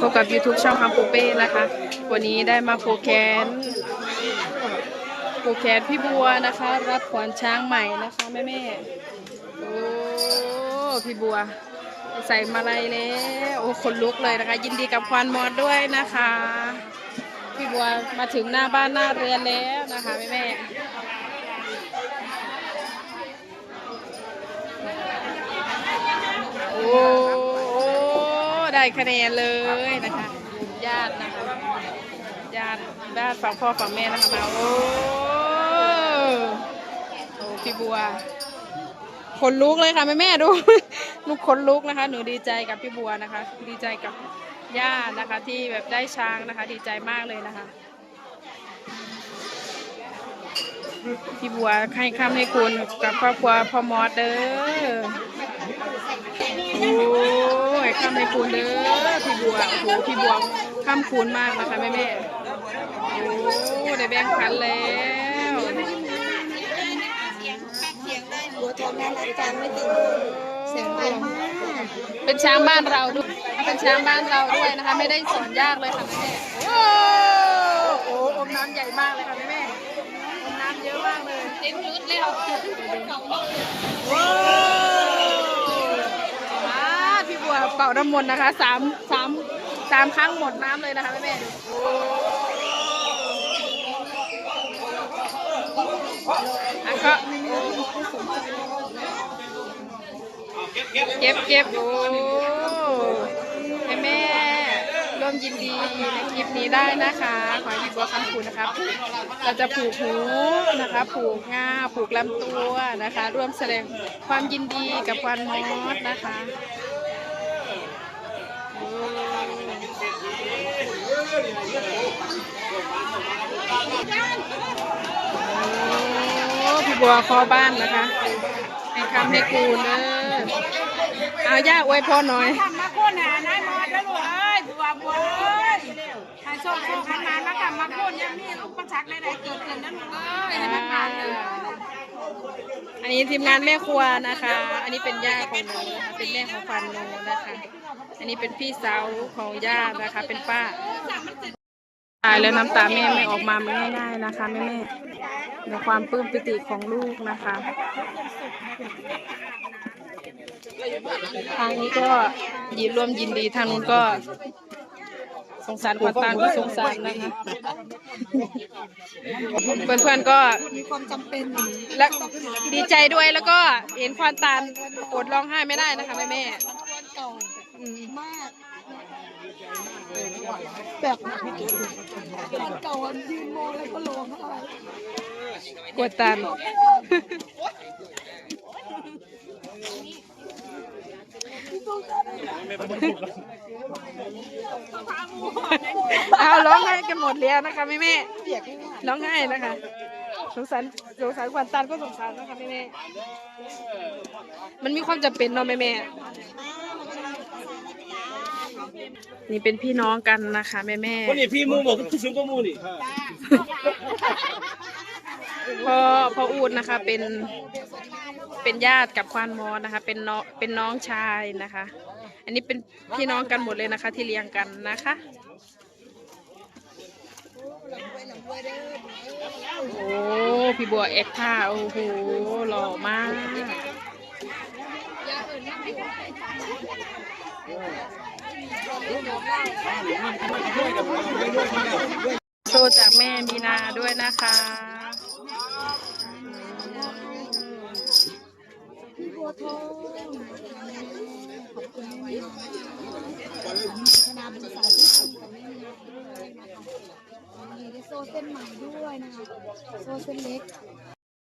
พบกับ YouTube ช่องคำปูเป้นะคะ วันนี้ได้มาผูกแขนผูกแขนพี่บัวนะคะ รับขวัญช้างใหม่นะคะแม่แม่โอ้พี่บัว ใส่มาลัยแล้วโอ้คนลุกเลยนะคะ ยินดีกับควานมอดด้วยนะคะ พี่บัวมาถึงหน้าบ้านหน้าเรือนแล้วนะคะแม่แม่โอ้ ได้คะแนนเลยนะคะญาตินะคะญาติญาติฝั่งพ่อฝั่งแม่นะคะมาโอ้โอ้พี่บัวขนลุกเลยค่ะแม่แม่ดูลูกขนลุกนะคะ หนูดีใจกับพี่บัวนะคะ ดีใจกับญาตินะคะ ที่แบบได้ช้างนะคะ ดีใจมากเลยนะคะพี่บัวให้คำให้คุณกับครอบครัวพ่อมอสเด้อ โอ้ยข้ามให้คุณเด้อพี่บัวโอ้โหพี่บัวข้ามคูณมากนะคะแม่แม่โอ้ได้แบ่งขันแล้วหัวทองน่ารักจังไม่ติดเสียงดังมากเป็นช้างบ้านเราด้วยเป็นช้างบ้านเราด้วยนะคะ ไม่ได้สอนยากเลยค่ะแม่แม่โอ้โหอมน้ำใหญ่มากเลยค่ะแม่แม่อมน้ำเยอะมากเลยเต็มรุดแล้วมาพี่บัว เป่าน้ำมนต์นะคะสามสามสามครั้งหมดน้ำเลยนะคะแม่แม่อะก็เก็บเก็บโอ้แม่แม่ร่วมยินดีในคลิปนี้ได้นะคะ ขอให้พี่บัวคำคูณนะคะผูกเราจะผูกหูนะคะ ผูกง่าผูกลำตัวนะคะ ร่วมแสดงความยินดีกับควันมอสนะคะโอ้ โอ้พี่บัวคอบ้านนะคะให้คำให้คูเด้อเอาย่าอวยพรหน่อยทำมาโค่นหานายมอดแล้วลูกเอ้ยบัวบัวเอ้ยให้โชคโชคมันมาแล้วกันมาโค่นยังมีอุปสรรคใดๆเกิดขึ้นนะลูกเอ้ยให้มันผ่านเลยอันนี้ทีมงานแม่ครัวนะคะ อันนี้เป็นย่าของหนูนะคะ เป็นแม่ของฟันโนนะคะ อันนี้เป็นพี่สาวของย่านะคะ เป็นป้าตายแล้วน้ำตาแม่ไม่ออกมาไม่ง่ายๆนะคะแม่แม่ในความปลื้มปิติของลูกนะคะ ทางนี้ก็ยินร่วมยินดีทางนู้นก็ งสารคนตานก็สงสารนะคะ เพื่อนๆก็มีความจำเป็นและดีใจด้วยแล้วก็เห็นควานตาลอดร้องไห้ไม่ได้นะคะแม่แม่วันเก่าๆอืมมาก แบบวันเก่าอะยืนมองแล้วก็ร้องไห้กวดตาล เอาร้องไห้กันหมดแล้วนะคะแม่แม่ๆร้องไห้นะคะสงสารสงสารควานตาลก็สงสารนะคะแม่แม่ๆมันมีความจำเป็นเนาะแม่แม่ๆนี่เป็นพี่น้องกันนะคะแม่แม่ๆคนนี้พี่มูบอกทุกสิ่งก็มูนี่พ่อพ่ออูดนะคะเป็น เป็นญาติกับควานมอสนะคะ เป็นน้องเป็นน้องชายนะคะ อันนี้เป็นพี่น้องกันหมดเลยนะคะ ที่เลี้ยงกันนะคะโอ้พี่บัวเอ็กท่าโอ้โหหล่อมากโชว์จากแม่มีนาด้วยนะคะ เส้นใหม่ด้วยนะคะโซ่เส้นเล็ก